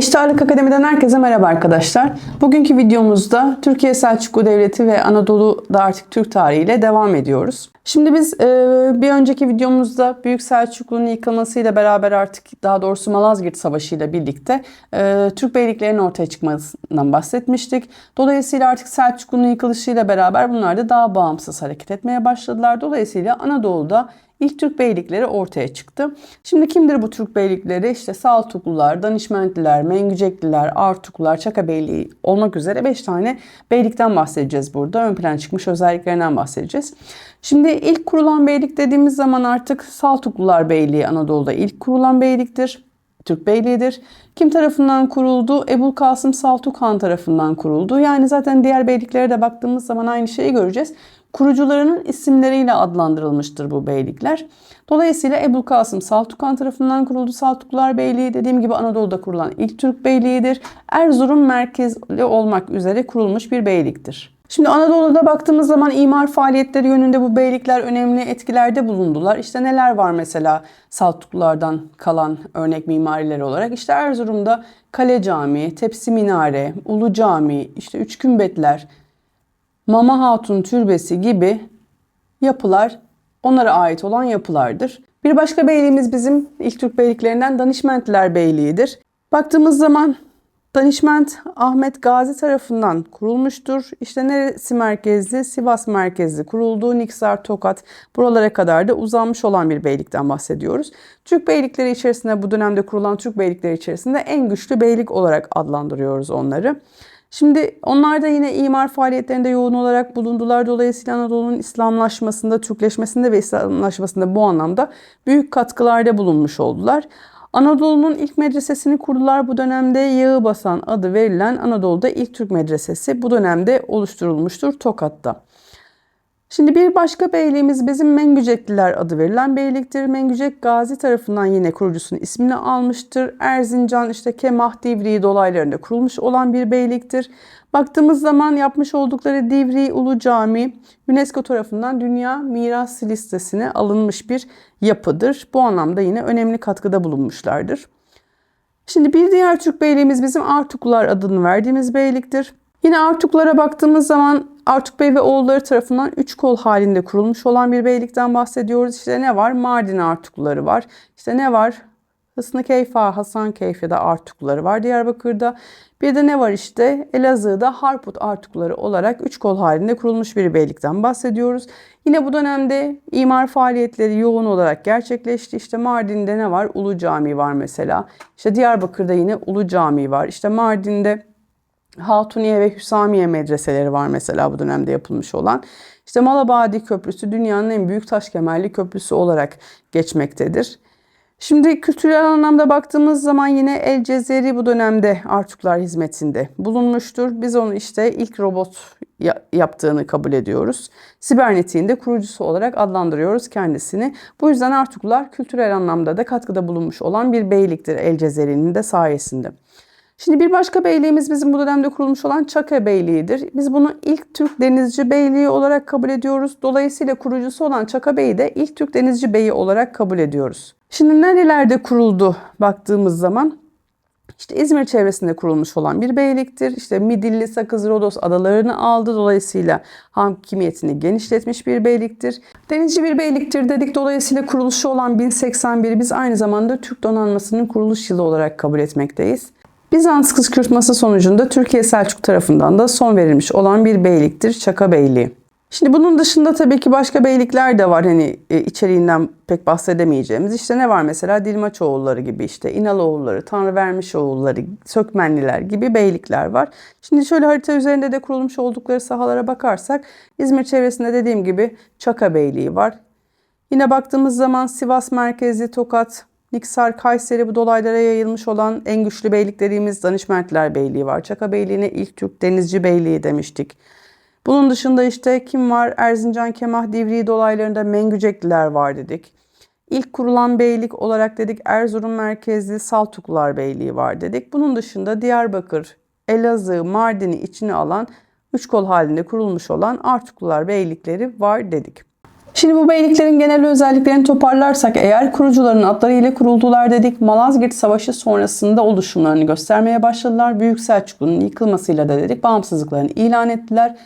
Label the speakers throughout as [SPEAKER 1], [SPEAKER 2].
[SPEAKER 1] Eşit Ağırlık Akademi'den herkese merhaba arkadaşlar. Bugünkü videomuzda Türkiye Selçuklu Devleti ve Anadolu'da artık Türk tarihiyle devam ediyoruz. Şimdi biz e, bir önceki videomuzda Büyük Selçuklu'nun yıkılmasıyla beraber artık daha doğrusu Malazgirt Savaşı ile birlikte e, Türk beyliklerinin ortaya çıkmasından bahsetmiştik. Dolayısıyla artık Selçuklu'nun yıkılışıyla beraber bunlar da daha bağımsız hareket etmeye başladılar. Dolayısıyla Anadolu'da İlk Türk beylikleri ortaya çıktı. Şimdi kimdir bu Türk beylikleri? İşte Saltuklular, Danişmentliler, Mengücekliler, Artuklular, Çaka Beyliği olmak üzere 5 tane beylikten bahsedeceğiz burada. Ön plan çıkmış özelliklerinden bahsedeceğiz. Şimdi ilk kurulan beylik dediğimiz zaman artık Saltuklular Beyliği Anadolu'da ilk kurulan beyliktir. Türk Beyliği'dir. Kim tarafından kuruldu? Ebul Kasım Saltuk Han tarafından kuruldu. Yani zaten diğer beyliklere de baktığımız zaman aynı şeyi göreceğiz. Kurucularının isimleriyle adlandırılmıştır bu beylikler. Dolayısıyla Ebul Kasım Saltuk Han tarafından kuruldu. Saltuklar Beyliği dediğim gibi Anadolu'da kurulan ilk Türk beyliğidir. Erzurum merkezli olmak üzere kurulmuş bir beyliktir. Şimdi Anadolu'da baktığımız zaman imar faaliyetleri yönünde bu beylikler önemli etkilerde bulundular. İşte neler var mesela Saltuklulardan kalan örnek mimariler olarak? İşte Erzurum'da Kale Camii, Tepsi Minare, Ulu Cami, işte Üç Kümbetler, Mama Hatun Türbesi gibi yapılar onlara ait olan yapılardır. Bir başka beyliğimiz bizim ilk Türk beyliklerinden Danişmentliler Beyliği'dir. Baktığımız zaman Danişment Ahmet Gazi tarafından kurulmuştur. İşte neresi merkezli? Sivas merkezli kurulduğu Niksar, Tokat buralara kadar da uzanmış olan bir beylikten bahsediyoruz. Türk beylikleri içerisinde bu dönemde kurulan Türk beylikleri içerisinde en güçlü beylik olarak adlandırıyoruz onları. Şimdi onlar da yine imar faaliyetlerinde yoğun olarak bulundular. Dolayısıyla Anadolu'nun İslamlaşmasında, Türkleşmesinde ve İslamlaşmasında bu anlamda büyük katkılarda bulunmuş oldular. Anadolu'nun ilk medresesini kurdular. Bu dönemde Yağı Basan adı verilen Anadolu'da ilk Türk medresesi bu dönemde oluşturulmuştur Tokat'ta. Şimdi bir başka beyliğimiz bizim Mengücekliler adı verilen beyliktir. Mengücek Gazi tarafından yine kurucusunun ismini almıştır. Erzincan işte Kemah Divri dolaylarında kurulmuş olan bir beyliktir. Baktığımız zaman yapmış oldukları Divri Ulu Cami UNESCO tarafından Dünya Miras listesine alınmış bir yapıdır. Bu anlamda yine önemli katkıda bulunmuşlardır. Şimdi bir diğer Türk beyliğimiz bizim Artuklular adını verdiğimiz beyliktir. Yine Artuklara baktığımız zaman Artuk Bey ve oğulları tarafından üç kol halinde kurulmuş olan bir beylikten bahsediyoruz. İşte ne var? Mardin Artukları var. İşte ne var? Hısnı Keyfa, Hasan Keyf ya da var Diyarbakır'da. Bir de ne var işte Elazığ'da Harput Artukları olarak üç kol halinde kurulmuş bir beylikten bahsediyoruz. Yine bu dönemde imar faaliyetleri yoğun olarak gerçekleşti. İşte Mardin'de ne var? Ulu Cami var mesela. İşte Diyarbakır'da yine Ulu Cami var. İşte Mardin'de Hatuniye ve Hüsamiye medreseleri var mesela bu dönemde yapılmış olan. İşte Malabadi Köprüsü dünyanın en büyük taş kemerli köprüsü olarak geçmektedir. Şimdi kültürel anlamda baktığımız zaman yine El Cezeri bu dönemde Artuklar hizmetinde bulunmuştur. Biz onu işte ilk robot yaptığını kabul ediyoruz. Sibernetik'in de kurucusu olarak adlandırıyoruz kendisini. Bu yüzden Artuklar kültürel anlamda da katkıda bulunmuş olan bir beyliktir El Cezeri'nin de sayesinde. Şimdi bir başka beyliğimiz bizim bu dönemde kurulmuş olan Çaka Beyliği'dir. Biz bunu ilk Türk denizci beyliği olarak kabul ediyoruz. Dolayısıyla kurucusu olan Çaka Bey'i de ilk Türk denizci beyi olarak kabul ediyoruz. Şimdi nerelerde kuruldu baktığımız zaman işte İzmir çevresinde kurulmuş olan bir beyliktir. İşte Midilli, Sakız, Rodos adalarını aldı. Dolayısıyla hakimiyetini genişletmiş bir beyliktir. Denizci bir beyliktir dedik. Dolayısıyla kuruluşu olan 1081 biz aynı zamanda Türk donanmasının kuruluş yılı olarak kabul etmekteyiz. Bizans kışkırtması sonucunda Türkiye Selçuk tarafından da son verilmiş olan bir beyliktir Çaka Beyliği. Şimdi bunun dışında tabii ki başka beylikler de var hani e, içeriğinden pek bahsedemeyeceğimiz. İşte ne var mesela Dilmaçoğulları gibi işte İnaloğulları, Tanrıvermişoğulları, Sökmenliler gibi beylikler var. Şimdi şöyle harita üzerinde de kurulmuş oldukları sahalara bakarsak İzmir çevresinde dediğim gibi Çaka Beyliği var. Yine baktığımız zaman Sivas merkezli Tokat, Niksar, Kayseri bu dolaylara yayılmış olan en güçlü beyliklerimiz Danışmentler Beyliği var. Çaka Beyliği'ne ilk Türk Denizci Beyliği demiştik. Bunun dışında işte kim var? Erzincan, Kemah, Divri dolaylarında Mengücekliler var dedik. İlk kurulan beylik olarak dedik Erzurum merkezli Saltuklular Beyliği var dedik. Bunun dışında Diyarbakır, Elazığ, Mardin'i içine alan üç kol halinde kurulmuş olan Artuklular Beylikleri var dedik. Şimdi bu beyliklerin genel özelliklerini toparlarsak eğer kurucuların adları ile kuruldular dedik. Malazgirt Savaşı sonrasında oluşumlarını göstermeye başladılar. Büyük Selçuklu'nun yıkılmasıyla da dedik bağımsızlıklarını ilan ettiler.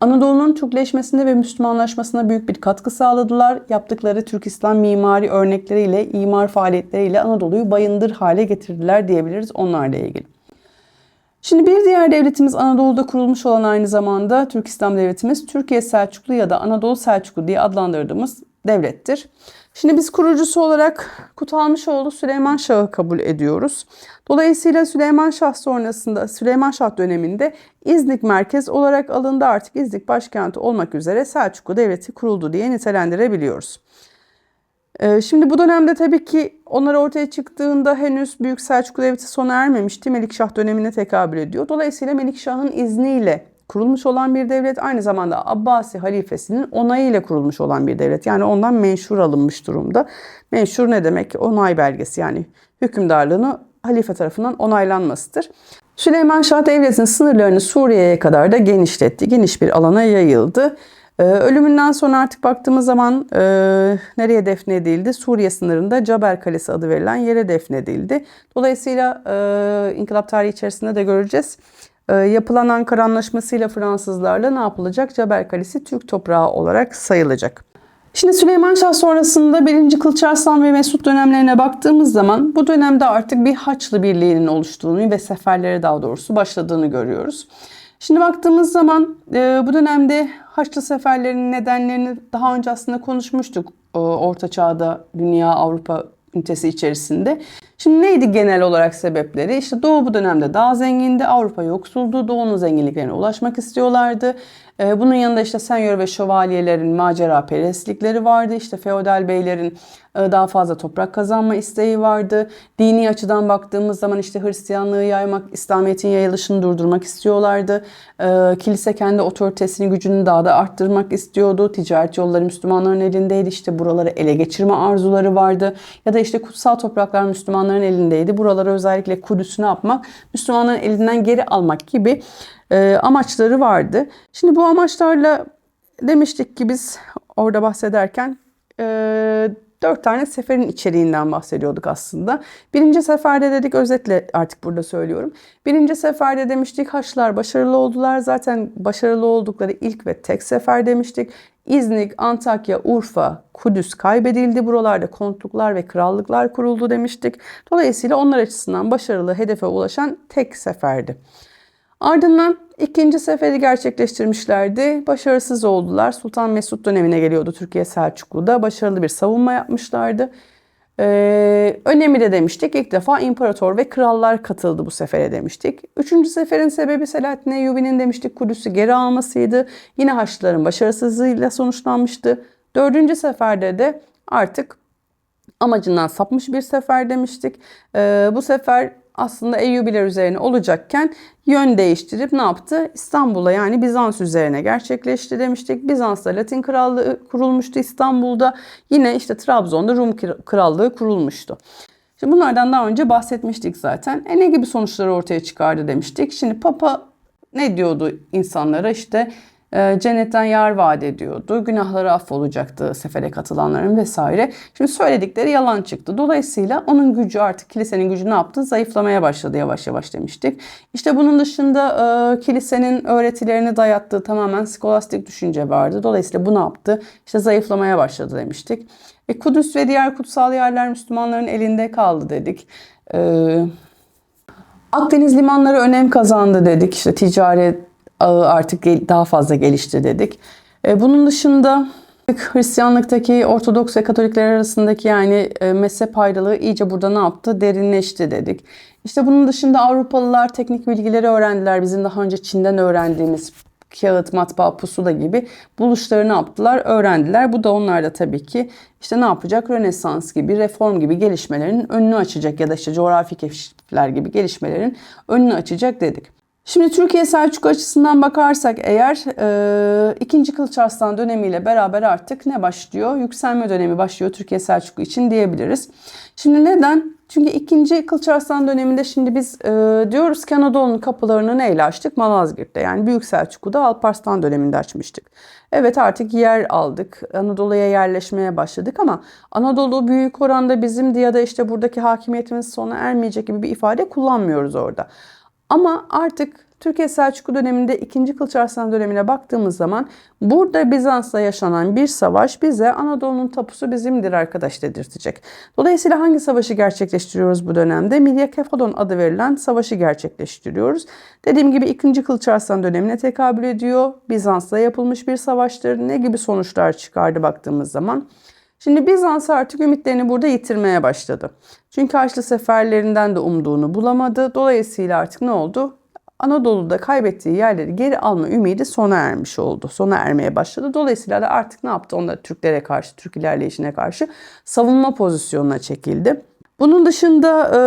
[SPEAKER 1] Anadolu'nun Türkleşmesine ve Müslümanlaşmasına büyük bir katkı sağladılar. Yaptıkları Türk İslam mimari örnekleriyle, imar faaliyetleriyle Anadolu'yu bayındır hale getirdiler diyebiliriz onlarla ilgili. Şimdi bir diğer devletimiz Anadolu'da kurulmuş olan aynı zamanda Türk İslam Devletimiz Türkiye Selçuklu ya da Anadolu Selçuklu diye adlandırdığımız devlettir. Şimdi biz kurucusu olarak Kutalmışoğlu Süleyman Şah'ı kabul ediyoruz. Dolayısıyla Süleyman Şah sonrasında Süleyman Şah döneminde İznik merkez olarak alındı artık İznik başkenti olmak üzere Selçuklu Devleti kuruldu diye nitelendirebiliyoruz. Ee, Şimdi bu dönemde tabii ki onlar ortaya çıktığında henüz Büyük Selçuklu Devleti sona ermemişti. Melikşah dönemine tekabül ediyor. Dolayısıyla Melikşah'ın izniyle kurulmuş olan bir devlet aynı zamanda Abbasi halifesinin onayıyla kurulmuş olan bir devlet. Yani ondan menşur alınmış durumda. Menşur ne demek? Onay belgesi yani hükümdarlığını halife tarafından onaylanmasıdır. Süleyman Şah devletinin sınırlarını Suriye'ye kadar da genişletti. Geniş bir alana yayıldı. Ee, ölümünden sonra artık baktığımız zaman e, nereye defnedildi? Suriye sınırında Caber Kalesi adı verilen yere defnedildi. Dolayısıyla e, inkılap tarihi içerisinde de göreceğiz. E, yapılan Ankara Anlaşması'yla Fransızlarla ne yapılacak? Caber Kalesi Türk toprağı olarak sayılacak. Şimdi Süleyman Şah sonrasında 1. Kılıç Arslan ve Mesut dönemlerine baktığımız zaman bu dönemde artık bir Haçlı Birliği'nin oluştuğunu ve seferlere daha doğrusu başladığını görüyoruz. Şimdi baktığımız zaman e, bu dönemde Haçlı seferlerinin nedenlerini daha önce aslında konuşmuştuk e, Orta Çağ'da Dünya Avrupa ünitesi içerisinde. Şimdi neydi genel olarak sebepleri? İşte Doğu bu dönemde daha zengindi, Avrupa yoksuldu, Doğu'nun zenginliklerine ulaşmak istiyorlardı. Ee, Bunun yanında işte senyor ve şövalyelerin macera perestlikleri vardı. İşte feodal beylerin e, daha fazla toprak kazanma isteği vardı. Dini açıdan baktığımız zaman işte Hristiyanlığı yaymak, İslamiyet'in yayılışını durdurmak istiyorlardı. Ee, Kilise kendi otoritesini, gücünü daha da arttırmak istiyordu. Ticaret yolları Müslümanların elindeydi. İşte buraları ele geçirme arzuları vardı. Ya da işte kutsal topraklar Müslümanların elindeydi. Buraları özellikle Kudüs'ü ne yapmak? Müslümanların elinden geri almak gibi e, amaçları vardı. Şimdi bu amaçlarla demiştik ki biz orada bahsederken e, dört tane seferin içeriğinden bahsediyorduk aslında. Birinci seferde dedik özetle artık burada söylüyorum. Birinci seferde demiştik Haçlılar başarılı oldular. Zaten başarılı oldukları ilk ve tek sefer demiştik. İznik, Antakya, Urfa, Kudüs kaybedildi. Buralarda kontluklar ve krallıklar kuruldu demiştik. Dolayısıyla onlar açısından başarılı hedefe ulaşan tek seferdi. Ardından ikinci seferi gerçekleştirmişlerdi. Başarısız oldular. Sultan Mesut dönemine geliyordu Türkiye Selçuklu'da. Başarılı bir savunma yapmışlardı. Ee, önemi de demiştik. İlk defa imparator ve krallar katıldı bu sefere demiştik. Üçüncü seferin sebebi Selahattin Eyyubi'nin demiştik Kudüs'ü geri almasıydı. Yine Haçlıların başarısızlığıyla sonuçlanmıştı. Dördüncü seferde de artık amacından sapmış bir sefer demiştik. Ee, bu sefer aslında Eyyubiler üzerine olacakken yön değiştirip ne yaptı? İstanbul'a yani Bizans üzerine gerçekleşti demiştik. Bizans'ta Latin Krallığı kurulmuştu İstanbul'da. Yine işte Trabzon'da Rum Krallığı kurulmuştu. Şimdi bunlardan daha önce bahsetmiştik zaten. E ne gibi sonuçları ortaya çıkardı demiştik. Şimdi Papa ne diyordu insanlara işte cennetten yar vaat ediyordu. Günahları affolacaktı sefere katılanların vesaire. Şimdi söyledikleri yalan çıktı. Dolayısıyla onun gücü artık kilisenin gücü ne yaptı? Zayıflamaya başladı yavaş yavaş demiştik. İşte bunun dışında e, kilisenin öğretilerini dayattığı tamamen skolastik düşünce vardı. Dolayısıyla bu ne yaptı? İşte zayıflamaya başladı demiştik. E, Kudüs ve diğer kutsal yerler Müslümanların elinde kaldı dedik. Eee Akdeniz limanları önem kazandı dedik. İşte ticaret ağı artık daha fazla gelişti dedik. E, Bunun dışında Hristiyanlıktaki Ortodoks ve Katolikler arasındaki yani e, mezhep ayrılığı iyice burada ne yaptı? Derinleşti dedik. İşte bunun dışında Avrupalılar teknik bilgileri öğrendiler. Bizim daha önce Çin'den öğrendiğimiz kağıt, matbaa, pusula gibi buluşları ne yaptılar? Öğrendiler. Bu da onlarda tabii ki işte ne yapacak? Rönesans gibi, reform gibi gelişmelerin önünü açacak ya da işte coğrafi keşifler gibi gelişmelerin önünü açacak dedik. Şimdi Türkiye Selçuklu açısından bakarsak eğer e, 2. Kılıç Arslan dönemiyle beraber artık ne başlıyor? Yükselme dönemi başlıyor Türkiye Selçuklu için diyebiliriz. Şimdi neden? Çünkü 2. Kılıç Arslan döneminde şimdi biz e, diyoruz ki Anadolu'nun kapılarını neyle açtık? Malazgirt'te yani Büyük Selçuklu'da Alparslan döneminde açmıştık. Evet artık yer aldık. Anadolu'ya yerleşmeye başladık ama Anadolu büyük oranda bizimdi ya da işte buradaki hakimiyetimiz sona ermeyecek gibi bir ifade kullanmıyoruz orada. Ama artık Türkiye Selçuklu döneminde 2. Kılıç Arslan dönemine baktığımız zaman burada Bizans'la yaşanan bir savaş bize Anadolu'nun tapusu bizimdir arkadaş dedirtecek. Dolayısıyla hangi savaşı gerçekleştiriyoruz bu dönemde? Milya Kefalon adı verilen savaşı gerçekleştiriyoruz. Dediğim gibi 2. Kılıç Arslan dönemine tekabül ediyor. Bizans'la yapılmış bir savaştır. Ne gibi sonuçlar çıkardı baktığımız zaman? Şimdi Bizans artık ümitlerini burada yitirmeye başladı. Çünkü Haçlı seferlerinden de umduğunu bulamadı. Dolayısıyla artık ne oldu? Anadolu'da kaybettiği yerleri geri alma ümidi sona ermiş oldu. Sona ermeye başladı. Dolayısıyla da artık ne yaptı? Onlar Türklere karşı, Türk ilerleyişine karşı savunma pozisyonuna çekildi. Bunun dışında e,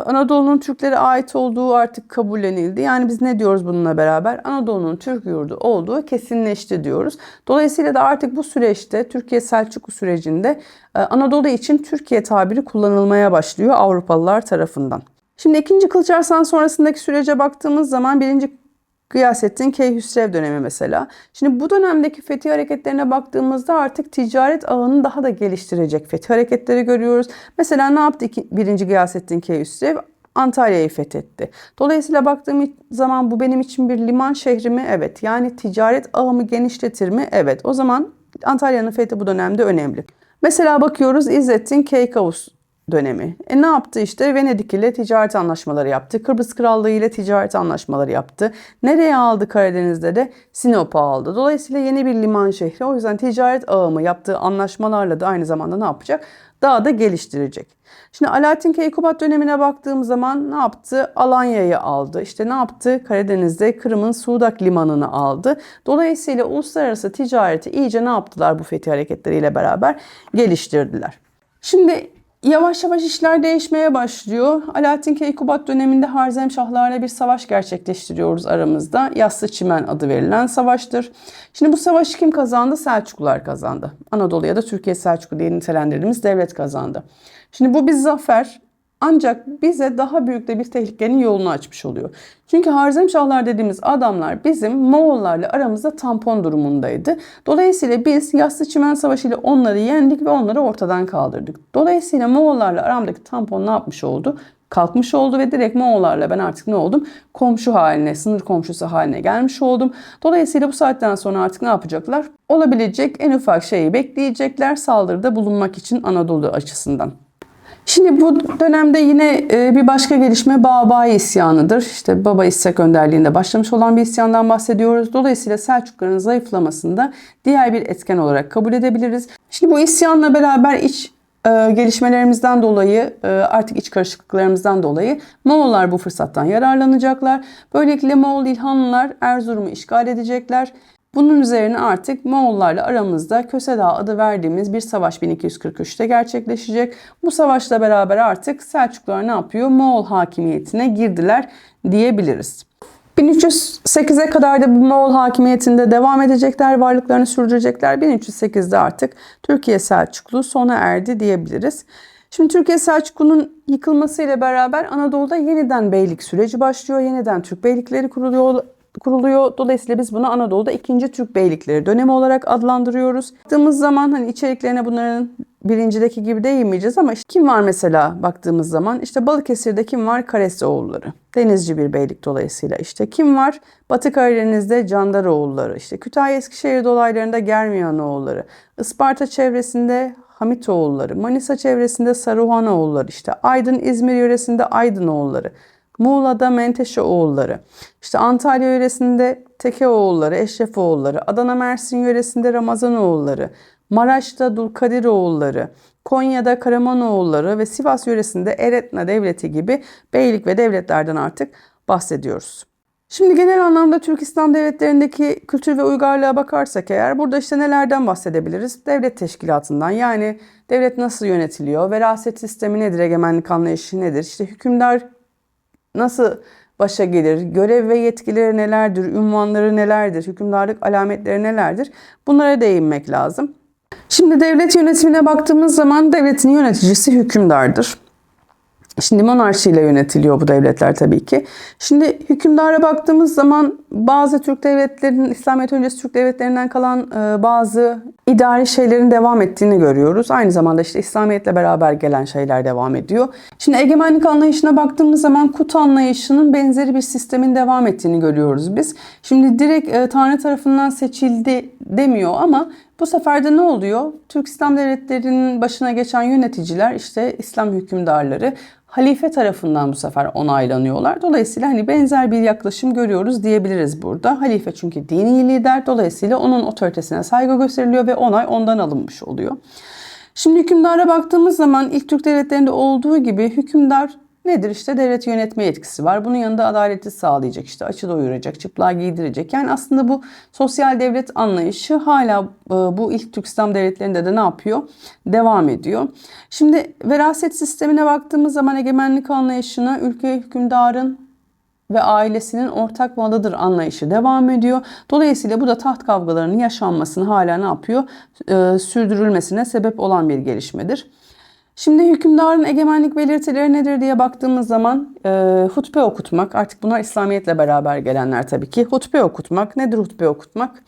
[SPEAKER 1] Anadolu'nun Türklere ait olduğu artık kabullenildi. Yani biz ne diyoruz bununla beraber? Anadolu'nun Türk yurdu olduğu kesinleşti diyoruz. Dolayısıyla da artık bu süreçte Türkiye Selçuklu sürecinde e, Anadolu için Türkiye tabiri kullanılmaya başlıyor Avrupalılar tarafından. Şimdi 2. Kılıç Arslan sonrasındaki sürece baktığımız zaman 1. Gıyasettin Keyhüsrev dönemi mesela. Şimdi bu dönemdeki fethi hareketlerine baktığımızda artık ticaret ağını daha da geliştirecek fethi hareketleri görüyoruz. Mesela ne yaptı 1. Gıyasettin Keyhüsrev? Antalya'yı fethetti. Dolayısıyla baktığım zaman bu benim için bir liman şehri mi? Evet. Yani ticaret ağımı genişletir mi? Evet. O zaman Antalya'nın fethi bu dönemde önemli. Mesela bakıyoruz İzzettin Keykavus dönemi. E ne yaptı işte? Venedik ile ticaret anlaşmaları yaptı. Kıbrıs Krallığı ile ticaret anlaşmaları yaptı. Nereye aldı Karadeniz'de de? Sinop'a aldı. Dolayısıyla yeni bir liman şehri. O yüzden ticaret ağımı yaptığı anlaşmalarla da aynı zamanda ne yapacak? Daha da geliştirecek. Şimdi Alaaddin Keykubat dönemine baktığım zaman ne yaptı? Alanya'yı aldı. İşte ne yaptı? Karadeniz'de Kırım'ın Sudak limanını aldı. Dolayısıyla uluslararası ticareti iyice ne yaptılar bu fethi hareketleriyle beraber? Geliştirdiler. Şimdi Yavaş yavaş işler değişmeye başlıyor. Alaaddin Keykubat döneminde Harzemşahlarla bir savaş gerçekleştiriyoruz aramızda. Yassı Çimen adı verilen savaştır. Şimdi bu savaşı kim kazandı? Selçuklular kazandı. Anadolu ya da Türkiye Selçuklu diye nitelendirdiğimiz devlet kazandı. Şimdi bu bir zafer ancak bize daha büyük de bir tehlikenin yolunu açmış oluyor. Çünkü Harzemşahlar dediğimiz adamlar bizim Moğollarla aramızda tampon durumundaydı. Dolayısıyla biz Yassı Çimen Savaşı ile onları yendik ve onları ortadan kaldırdık. Dolayısıyla Moğollarla aramdaki tampon ne yapmış oldu? kalkmış oldu ve direkt Moğollarla ben artık ne oldum? Komşu haline, sınır komşusu haline gelmiş oldum. Dolayısıyla bu saatten sonra artık ne yapacaklar? Olabilecek en ufak şeyi bekleyecekler saldırıda bulunmak için Anadolu açısından. Şimdi bu dönemde yine e, bir başka gelişme Babai isyanıdır. İşte Baba İshak önderliğinde başlamış olan bir isyandan bahsediyoruz. Dolayısıyla Selçukluların zayıflamasında diğer bir etken olarak kabul edebiliriz. Şimdi bu isyanla beraber iç e, gelişmelerimizden dolayı e, artık iç karışıklıklarımızdan dolayı Moğollar bu fırsattan yararlanacaklar. Böylelikle Moğol İlhanlılar Erzurum'u işgal edecekler. Bunun üzerine artık Moğollarla aramızda Kösedağ adı verdiğimiz bir savaş 1243'te gerçekleşecek. Bu savaşla beraber artık Selçuklular ne yapıyor? Moğol hakimiyetine girdiler diyebiliriz. 1308'e kadar da bu Moğol hakimiyetinde devam edecekler, varlıklarını sürdürecekler. 1308'de artık Türkiye Selçuklu sona erdi diyebiliriz. Şimdi Türkiye Selçuklu'nun yıkılmasıyla beraber Anadolu'da yeniden beylik süreci başlıyor. Yeniden Türk beylikleri kuruluyor kuruluyor. Dolayısıyla biz bunu Anadolu'da ikinci Türk beylikleri dönemi olarak adlandırıyoruz. Baktığımız zaman hani içeriklerine bunların birincideki gibi değinmeyeceğiz ama işte kim var mesela baktığımız zaman işte Balıkesir'de kim var? Karesioğulları. Denizci bir beylik dolayısıyla. işte kim var? Batı Karadeniz'de Candaroğulları. işte Kütahya Eskişehir dolaylarında Germiyanoğulları. Isparta çevresinde Hamitoğulları. Manisa çevresinde Saruhanoğulları. işte Aydın İzmir yöresinde Aydınoğulları. Muğla'da Menteşe oğulları, işte Antalya yöresinde Teke oğulları, Eşref oğulları, Adana Mersin yöresinde Ramazan oğulları, Maraş'ta Dulkadir oğulları, Konya'da Karaman oğulları ve Sivas yöresinde Eretna devleti gibi beylik ve devletlerden artık bahsediyoruz. Şimdi genel anlamda Türk İslam devletlerindeki kültür ve uygarlığa bakarsak eğer burada işte nelerden bahsedebiliriz? Devlet teşkilatından yani devlet nasıl yönetiliyor, veraset sistemi nedir, egemenlik anlayışı nedir, işte hükümdar nasıl başa gelir? Görev ve yetkileri nelerdir? Ünvanları nelerdir? Hükümdarlık alametleri nelerdir? Bunlara değinmek lazım. Şimdi devlet yönetimine baktığımız zaman devletin yöneticisi hükümdardır. Şimdi monarşiyle yönetiliyor bu devletler tabii ki. Şimdi hükümdara baktığımız zaman bazı Türk devletlerinin, İslamiyet öncesi Türk devletlerinden kalan e, bazı idari şeylerin devam ettiğini görüyoruz. Aynı zamanda işte İslamiyetle beraber gelen şeyler devam ediyor. Şimdi egemenlik anlayışına baktığımız zaman kut anlayışının benzeri bir sistemin devam ettiğini görüyoruz biz. Şimdi direkt e, Tanrı tarafından seçildi demiyor ama bu sefer de ne oluyor? Türk İslam devletlerinin başına geçen yöneticiler işte İslam hükümdarları halife tarafından bu sefer onaylanıyorlar. Dolayısıyla hani benzer bir yaklaşım görüyoruz diyebiliriz burada. Halife çünkü dini lider. Dolayısıyla onun otoritesine saygı gösteriliyor ve onay ondan alınmış oluyor. Şimdi hükümdara baktığımız zaman ilk Türk devletlerinde olduğu gibi hükümdar nedir? İşte devlet yönetme yetkisi var. Bunun yanında adaleti sağlayacak, işte açı doyuracak, çıplak giydirecek. Yani aslında bu sosyal devlet anlayışı hala e, bu ilk Türk İslam devletlerinde de ne yapıyor? Devam ediyor. Şimdi veraset sistemine baktığımız zaman egemenlik anlayışına ülke hükümdarın ve ailesinin ortak malıdır anlayışı devam ediyor. Dolayısıyla bu da taht kavgalarının yaşanmasını hala ne yapıyor? Ee, sürdürülmesine sebep olan bir gelişmedir. Şimdi hükümdarın egemenlik belirtileri nedir diye baktığımız zaman e, hutbe okutmak, artık bunlar İslamiyetle beraber gelenler tabii ki. Hutbe okutmak, nedir hutbe okutmak?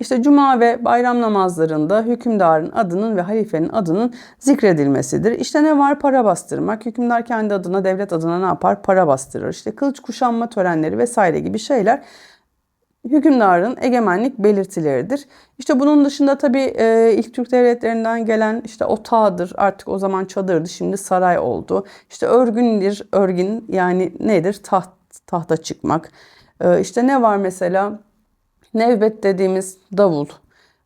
[SPEAKER 1] İşte cuma ve bayram namazlarında hükümdarın adının ve halifenin adının zikredilmesidir. İşte ne var? Para bastırmak. Hükümdar kendi adına, devlet adına ne yapar? Para bastırır. İşte kılıç kuşanma törenleri vesaire gibi şeyler hükümdarın egemenlik belirtileridir. İşte bunun dışında tabii e, ilk Türk devletlerinden gelen işte otağıdır. Artık o zaman çadırdı, şimdi saray oldu. İşte örgündir, örgün yani nedir? Taht, tahta çıkmak. E, işte ne var mesela? Nevbet dediğimiz davul.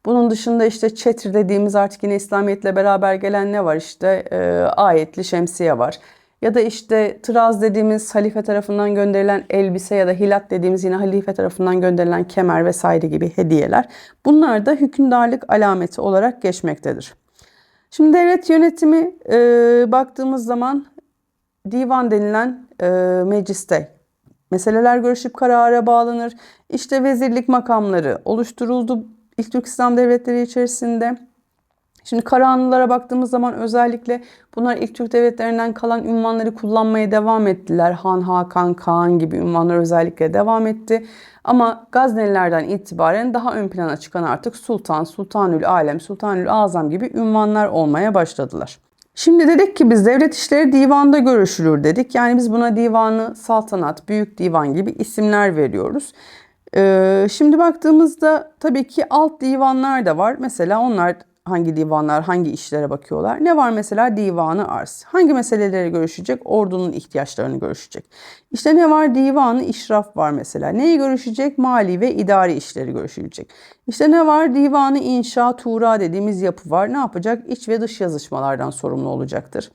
[SPEAKER 1] Bunun dışında işte çetir dediğimiz artık yine İslamiyetle beraber gelen ne var? İşte e, ayetli şemsiye var. Ya da işte tıraz dediğimiz halife tarafından gönderilen elbise ya da hilat dediğimiz yine halife tarafından gönderilen kemer vesaire gibi hediyeler. Bunlar da hükümdarlık alameti olarak geçmektedir. Şimdi devlet yönetimi e, baktığımız zaman divan denilen e, mecliste meseleler görüşüp karara bağlanır. İşte vezirlik makamları oluşturuldu ilk Türk İslam devletleri içerisinde. Şimdi Karahanlılara baktığımız zaman özellikle bunlar ilk Türk devletlerinden kalan ünvanları kullanmaya devam ettiler. Han, Hakan, Kaan gibi ünvanlar özellikle devam etti. Ama Gaznelilerden itibaren daha ön plana çıkan artık Sultan, Sultanül Alem, Sultanül Azam gibi ünvanlar olmaya başladılar. Şimdi dedik ki biz devlet işleri divanda görüşülür dedik. Yani biz buna divanı, saltanat, büyük divan gibi isimler veriyoruz. Ee, şimdi baktığımızda tabii ki alt divanlar da var. Mesela onlar hangi divanlar hangi işlere bakıyorlar. Ne var mesela divanı arz. Hangi meseleleri görüşecek? Ordunun ihtiyaçlarını görüşecek. İşte ne var? Divanı işraf var mesela. Neyi görüşecek? Mali ve idari işleri görüşülecek. İşte ne var? Divanı inşa, tuğra dediğimiz yapı var. Ne yapacak? İç ve dış yazışmalardan sorumlu olacaktır.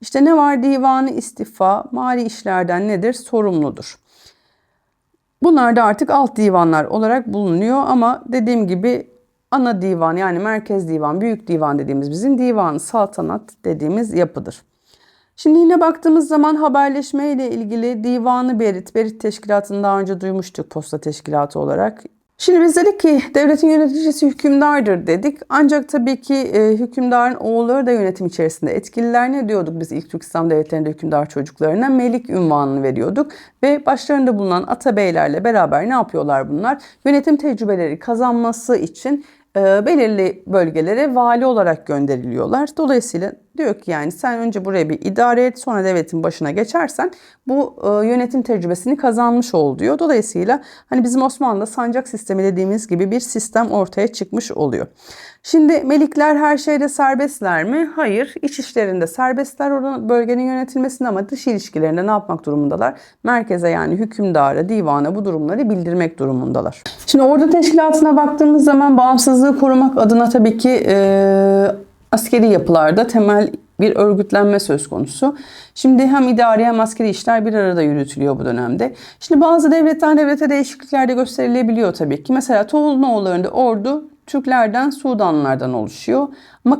[SPEAKER 1] İşte ne var? Divanı istifa, mali işlerden nedir? Sorumludur. Bunlar da artık alt divanlar olarak bulunuyor ama dediğim gibi ana divan yani merkez divan, büyük divan dediğimiz bizim divan saltanat dediğimiz yapıdır. Şimdi yine baktığımız zaman haberleşme ile ilgili divanı Berit, Berit teşkilatını daha önce duymuştuk posta teşkilatı olarak. Şimdi biz dedik ki devletin yöneticisi hükümdardır dedik. Ancak tabii ki e, hükümdarın oğulları da yönetim içerisinde etkililer. Ne diyorduk biz ilk Türk İslam devletlerinde hükümdar çocuklarına? Melik ünvanını veriyorduk. Ve başlarında bulunan atabeylerle beraber ne yapıyorlar bunlar? Yönetim tecrübeleri kazanması için belirli bölgelere vali olarak gönderiliyorlar. Dolayısıyla diyor ki yani sen önce buraya bir idare et sonra devletin başına geçersen bu e, yönetim tecrübesini kazanmış ol diyor. Dolayısıyla hani bizim Osmanlı'da sancak sistemi dediğimiz gibi bir sistem ortaya çıkmış oluyor. Şimdi melikler her şeyde serbestler mi? Hayır. İç işlerinde serbestler oranın bölgenin yönetilmesinde ama dış ilişkilerinde ne yapmak durumundalar? Merkeze yani hükümdara, divana bu durumları bildirmek durumundalar. Şimdi ordu teşkilatına baktığımız zaman bağımsızlığı korumak adına tabii ki e, askeri yapılarda temel bir örgütlenme söz konusu. Şimdi hem idari hem askeri işler bir arada yürütülüyor bu dönemde. Şimdi bazı devletten devlete değişiklikler de gösterilebiliyor tabii ki. Mesela Toğulunoğullarında ordu Türklerden, Sudanlılardan oluşuyor. Ama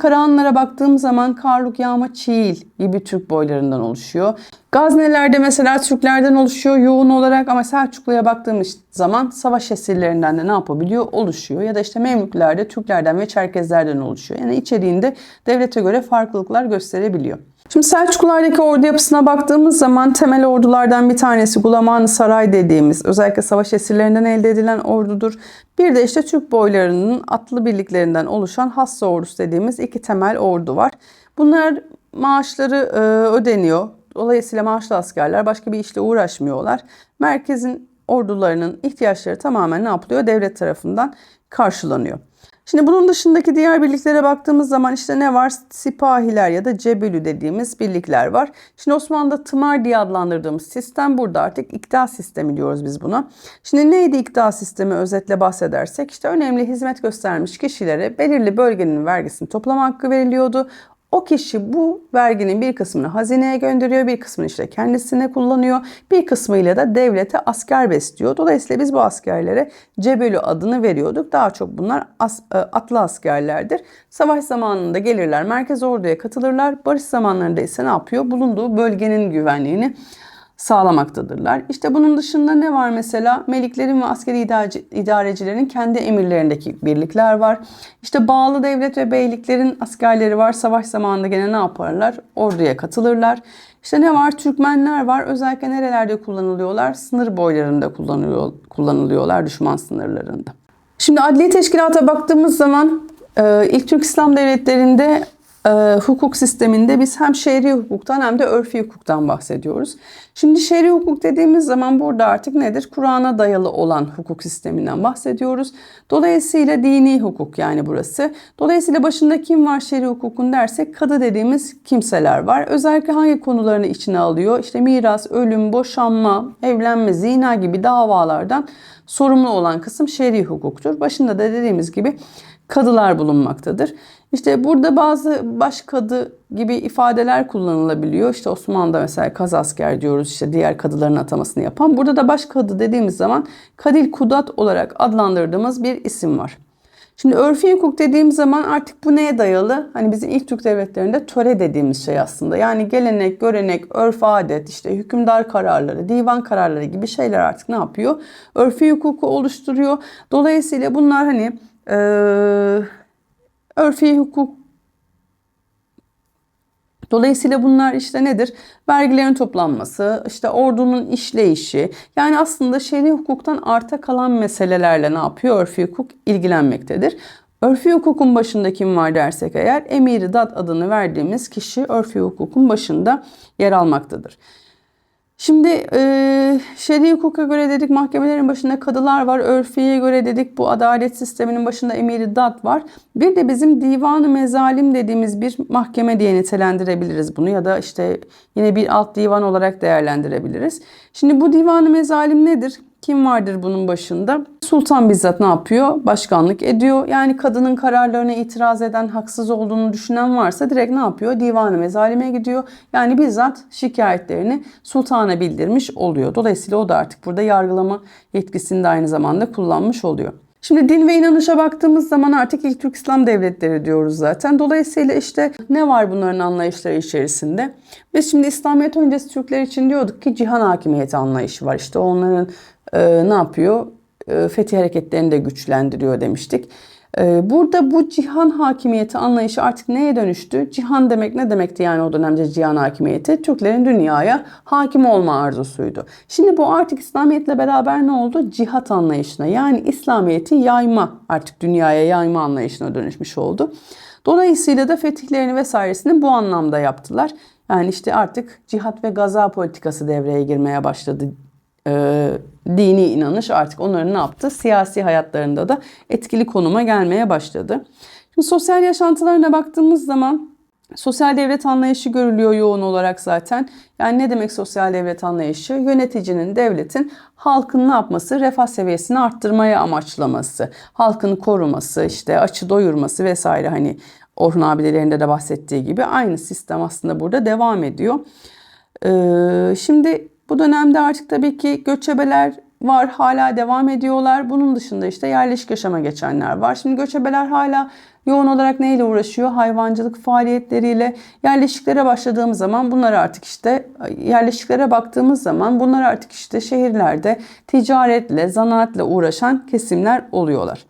[SPEAKER 1] baktığım zaman Karluk, Yağma, Çiğil gibi Türk boylarından oluşuyor. Gaznelerde mesela Türklerden oluşuyor yoğun olarak ama Selçuklu'ya baktığımız zaman savaş esirlerinden de ne yapabiliyor? Oluşuyor. Ya da işte Memlüklerde Türklerden ve Çerkezlerden oluşuyor. Yani içeriğinde devlete göre farklılıklar gösterebiliyor. Şimdi Selçuklulardaki ordu yapısına baktığımız zaman temel ordulardan bir tanesi Gulamanı Saray dediğimiz özellikle savaş esirlerinden elde edilen ordudur. Bir de işte Türk boylarının atlı birliklerinden oluşan Hassa ordusu dediğimiz iki temel ordu var. Bunlar maaşları e, ödeniyor. Dolayısıyla maaşlı askerler başka bir işle uğraşmıyorlar. Merkezin ordularının ihtiyaçları tamamen ne yapılıyor? Devlet tarafından karşılanıyor. Şimdi bunun dışındaki diğer birliklere baktığımız zaman işte ne var? Sipahiler ya da Cebelü dediğimiz birlikler var. Şimdi Osmanlı'da tımar diye adlandırdığımız sistem burada artık ikta sistemi diyoruz biz buna. Şimdi neydi ikta sistemi özetle bahsedersek? işte önemli hizmet göstermiş kişilere belirli bölgenin vergisini toplama hakkı veriliyordu. O kişi bu verginin bir kısmını hazineye gönderiyor, bir kısmını işte kendisine kullanıyor, bir kısmıyla da devlete asker besliyor. Dolayısıyla biz bu askerlere Cebelü adını veriyorduk. Daha çok bunlar as, e, atlı askerlerdir. Savaş zamanında gelirler, merkez orduya katılırlar. Barış zamanlarında ise ne yapıyor? Bulunduğu bölgenin güvenliğini sağlamaktadırlar. İşte bunun dışında ne var mesela? Meliklerin ve askeri idarecilerin kendi emirlerindeki birlikler var. İşte bağlı devlet ve beyliklerin askerleri var. Savaş zamanında gene ne yaparlar? Orduya katılırlar. İşte ne var? Türkmenler var. Özellikle nerelerde kullanılıyorlar? Sınır boylarında kullanılıyor, kullanılıyorlar düşman sınırlarında. Şimdi adliye teşkilata baktığımız zaman e, ilk Türk İslam devletlerinde e, hukuk sisteminde biz hem şehri hukuktan hem de örfi hukuktan bahsediyoruz. Şimdi şehri hukuk dediğimiz zaman burada artık nedir? Kur'an'a dayalı olan hukuk sisteminden bahsediyoruz. Dolayısıyla dini hukuk yani burası. Dolayısıyla başında kim var şehri hukukun dersek kadı dediğimiz kimseler var. Özellikle hangi konularını içine alıyor? İşte miras, ölüm, boşanma, evlenme, zina gibi davalardan sorumlu olan kısım şer'i hukuktur. Başında da dediğimiz gibi kadılar bulunmaktadır. İşte burada bazı baş kadı gibi ifadeler kullanılabiliyor. İşte Osmanlı'da mesela kaz asker diyoruz işte diğer kadıların atamasını yapan. Burada da baş kadı dediğimiz zaman Kadil Kudat olarak adlandırdığımız bir isim var. Şimdi örfi hukuk dediğim zaman artık bu neye dayalı? Hani bizim ilk Türk devletlerinde töre dediğimiz şey aslında. Yani gelenek, görenek, örf, adet, işte hükümdar kararları, divan kararları gibi şeyler artık ne yapıyor? Örfi hukuku oluşturuyor. Dolayısıyla bunlar hani ee, örfi hukuk Dolayısıyla bunlar işte nedir? Vergilerin toplanması, işte ordunun işleyişi. Yani aslında şer'i hukuktan arta kalan meselelerle ne yapıyor? Örfi hukuk ilgilenmektedir. Örfi hukukun başında kim var dersek eğer emiri dad adını verdiğimiz kişi örfi hukukun başında yer almaktadır. Şimdi e, şer'i hukuka göre dedik mahkemelerin başında kadılar var. Örfiye göre dedik bu adalet sisteminin başında emiri dat var. Bir de bizim divanı mezalim dediğimiz bir mahkeme diye nitelendirebiliriz bunu ya da işte yine bir alt divan olarak değerlendirebiliriz. Şimdi bu divanı mezalim nedir? Kim vardır bunun başında? Sultan bizzat ne yapıyor? Başkanlık ediyor. Yani kadının kararlarına itiraz eden, haksız olduğunu düşünen varsa direkt ne yapıyor? Divanı mezalime gidiyor. Yani bizzat şikayetlerini sultana bildirmiş oluyor. Dolayısıyla o da artık burada yargılama yetkisini de aynı zamanda kullanmış oluyor. Şimdi din ve inanışa baktığımız zaman artık ilk Türk İslam devletleri diyoruz zaten. Dolayısıyla işte ne var bunların anlayışları içerisinde? Biz şimdi İslamiyet öncesi Türkler için diyorduk ki cihan hakimiyeti anlayışı var. İşte onların e, ne yapıyor? E, fethi hareketlerini de güçlendiriyor demiştik. E, burada bu cihan hakimiyeti anlayışı artık neye dönüştü? Cihan demek ne demekti yani o dönemde cihan hakimiyeti? Türklerin dünyaya hakim olma arzusuydu. Şimdi bu artık İslamiyet'le beraber ne oldu? Cihat anlayışına yani İslamiyet'i yayma artık dünyaya yayma anlayışına dönüşmüş oldu. Dolayısıyla da fetihlerini vesairesini bu anlamda yaptılar. Yani işte artık cihat ve gaza politikası devreye girmeye başladı e, dini inanış artık onların ne yaptı? Siyasi hayatlarında da etkili konuma gelmeye başladı. Şimdi sosyal yaşantılarına baktığımız zaman sosyal devlet anlayışı görülüyor yoğun olarak zaten. Yani ne demek sosyal devlet anlayışı? Yöneticinin, devletin halkın ne yapması? Refah seviyesini arttırmaya amaçlaması, halkını koruması, işte açı doyurması vesaire hani Orhun abilerinde de bahsettiği gibi aynı sistem aslında burada devam ediyor. Ee, şimdi bu dönemde artık tabii ki göçebeler var hala devam ediyorlar. Bunun dışında işte yerleşik yaşama geçenler var. Şimdi göçebeler hala yoğun olarak neyle uğraşıyor? Hayvancılık faaliyetleriyle. Yerleşiklere başladığımız zaman bunlar artık işte yerleşiklere baktığımız zaman bunlar artık işte şehirlerde ticaretle, zanaatle uğraşan kesimler oluyorlar.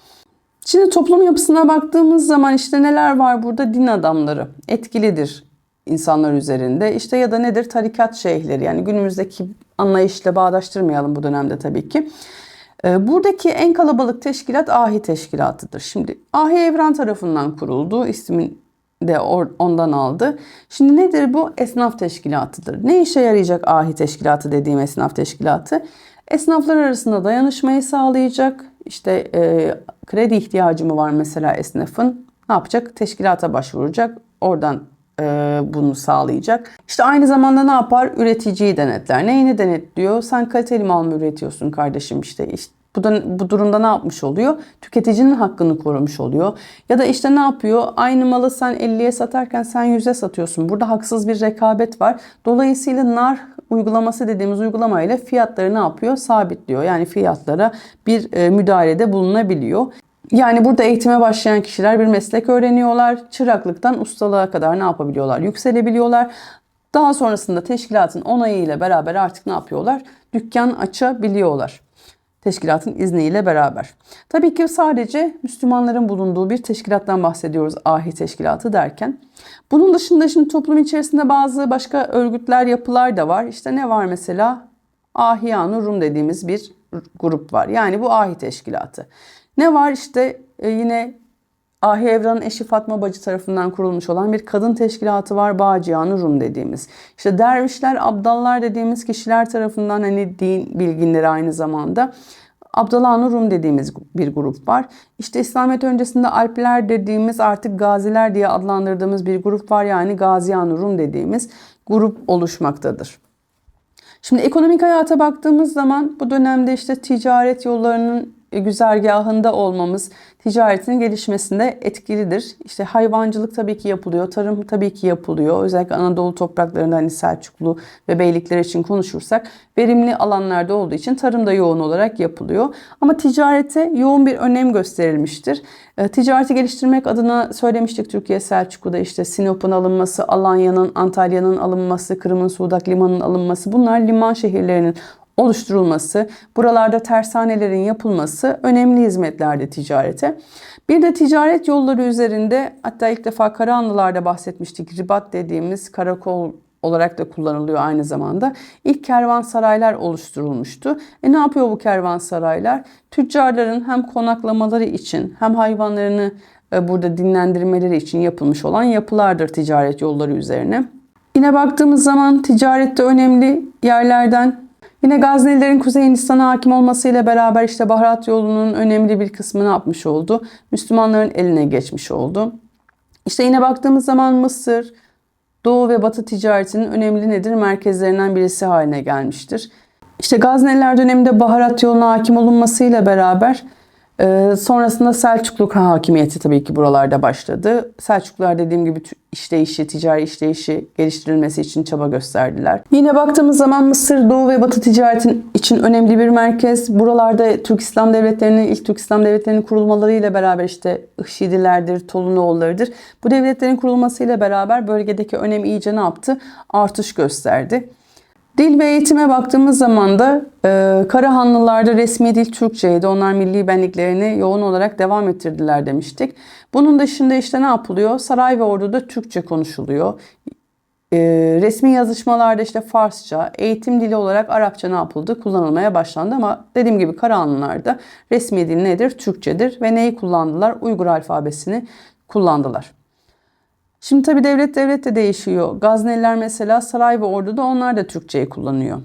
[SPEAKER 1] Şimdi toplum yapısına baktığımız zaman işte neler var burada? Din adamları etkilidir insanlar üzerinde. İşte ya da nedir? Tarikat şeyhleri yani günümüzdeki anlayışla bağdaştırmayalım bu dönemde tabii ki. Ee, buradaki en kalabalık teşkilat Ahi Teşkilatı'dır. Şimdi Ahi Evren tarafından kuruldu. İsmin de ondan aldı. Şimdi nedir bu? Esnaf teşkilatıdır. Ne işe yarayacak Ahi Teşkilatı dediğim esnaf teşkilatı? Esnaflar arasında dayanışmayı sağlayacak. İşte e, kredi ihtiyacı mı var mesela esnafın? Ne yapacak? Teşkilata başvuracak. Oradan bunu sağlayacak. İşte aynı zamanda ne yapar? Üreticiyi denetler. Neyini denetliyor? Sen kaliteli mal mı üretiyorsun kardeşim işte, işte bu, da, bu durumda ne yapmış oluyor? Tüketicinin hakkını korumuş oluyor. Ya da işte ne yapıyor? Aynı malı sen 50'ye satarken sen 100'e satıyorsun. Burada haksız bir rekabet var. Dolayısıyla nar uygulaması dediğimiz uygulamayla fiyatları ne yapıyor? Sabitliyor. Yani fiyatlara bir e, müdahalede bulunabiliyor. Yani burada eğitime başlayan kişiler bir meslek öğreniyorlar. Çıraklıktan ustalığa kadar ne yapabiliyorlar? Yükselebiliyorlar. Daha sonrasında teşkilatın onayıyla beraber artık ne yapıyorlar? Dükkan açabiliyorlar. Teşkilatın izniyle beraber. Tabii ki sadece Müslümanların bulunduğu bir teşkilattan bahsediyoruz ahi teşkilatı derken. Bunun dışında şimdi toplum içerisinde bazı başka örgütler, yapılar da var. İşte ne var mesela? Ahiyanu Rum dediğimiz bir grup var. Yani bu ahi teşkilatı. Ne var işte e, yine Ahi Evran'ın eşi Fatma Bacı tarafından kurulmuş olan bir kadın teşkilatı var Bağcıyan Rum dediğimiz. İşte dervişler, abdallar dediğimiz kişiler tarafından hani din bilginleri aynı zamanda Abdallah Rum dediğimiz bir grup var. İşte İslamiyet öncesinde Alpler dediğimiz artık gaziler diye adlandırdığımız bir grup var. Yani Gaziyan Rum dediğimiz grup oluşmaktadır. Şimdi ekonomik hayata baktığımız zaman bu dönemde işte ticaret yollarının güzergahında olmamız ticaretin gelişmesinde etkilidir. İşte hayvancılık tabii ki yapılıyor, tarım tabii ki yapılıyor. Özellikle Anadolu topraklarında hani Selçuklu ve Beylikler için konuşursak verimli alanlarda olduğu için tarım da yoğun olarak yapılıyor. Ama ticarete yoğun bir önem gösterilmiştir. E, ticareti geliştirmek adına söylemiştik Türkiye Selçuklu'da işte Sinop'un alınması, Alanya'nın, Antalya'nın alınması, Kırım'ın Sudak Limanı'nın alınması bunlar liman şehirlerinin oluşturulması, buralarda tersanelerin yapılması önemli hizmetlerdi ticarete. Bir de ticaret yolları üzerinde hatta ilk defa Karahanlılar'da bahsetmiştik. Ribat dediğimiz karakol olarak da kullanılıyor aynı zamanda. İlk kervansaraylar oluşturulmuştu. E ne yapıyor bu kervansaraylar? Tüccarların hem konaklamaları için hem hayvanlarını e, burada dinlendirmeleri için yapılmış olan yapılardır ticaret yolları üzerine. Yine baktığımız zaman ticarette önemli yerlerden Yine Gaznelilerin Kuzey Hindistan'a hakim olmasıyla beraber işte baharat yolunun önemli bir kısmını yapmış oldu. Müslümanların eline geçmiş oldu. İşte yine baktığımız zaman Mısır, Doğu ve Batı ticaretinin önemli nedir? Merkezlerinden birisi haline gelmiştir. İşte Gazneliler döneminde baharat yoluna hakim olunmasıyla beraber ee, sonrasında Selçuklu hakimiyeti tabii ki buralarda başladı. Selçuklular dediğim gibi işleyişi, ticari işleyişi geliştirilmesi için çaba gösterdiler. Yine baktığımız zaman Mısır, Doğu ve Batı ticaretin için önemli bir merkez. Buralarda Türk İslam devletlerinin, ilk Türk İslam devletlerinin kurulmalarıyla beraber işte Ihşidilerdir, Tolunoğullarıdır. Bu devletlerin kurulmasıyla beraber bölgedeki önem iyice ne yaptı? Artış gösterdi. Dil ve eğitime baktığımız zaman da e, Karahanlılarda resmi dil Türkçeydi. Onlar milli benliklerini yoğun olarak devam ettirdiler demiştik. Bunun dışında işte ne yapılıyor? Saray ve orduda Türkçe konuşuluyor. E, resmi yazışmalarda işte Farsça, eğitim dili olarak Arapça ne yapıldı? Kullanılmaya başlandı ama dediğim gibi Karahanlılarda resmi dil nedir? Türkçedir ve neyi kullandılar? Uygur alfabesini kullandılar. Şimdi tabii devlet devlet de değişiyor. Gazneliler mesela saray ve orduda onlar da Türkçeyi kullanıyor.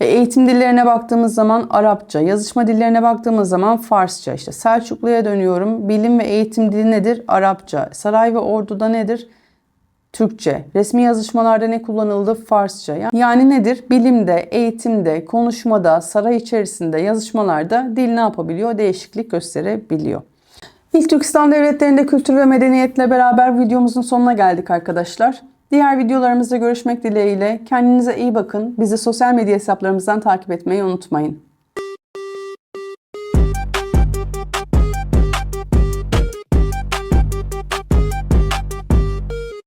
[SPEAKER 1] E, eğitim dillerine baktığımız zaman Arapça, yazışma dillerine baktığımız zaman Farsça. İşte Selçuklu'ya dönüyorum. Bilim ve eğitim dili nedir? Arapça. Saray ve orduda nedir? Türkçe. Resmi yazışmalarda ne kullanıldı? Farsça. Yani nedir? Bilimde, eğitimde, konuşmada, saray içerisinde, yazışmalarda dil ne yapabiliyor? Değişiklik gösterebiliyor. İlk Türk İslam Devletleri'nde kültür ve medeniyetle beraber videomuzun sonuna geldik arkadaşlar. Diğer videolarımızda görüşmek dileğiyle kendinize iyi bakın. Bizi sosyal medya hesaplarımızdan takip etmeyi unutmayın.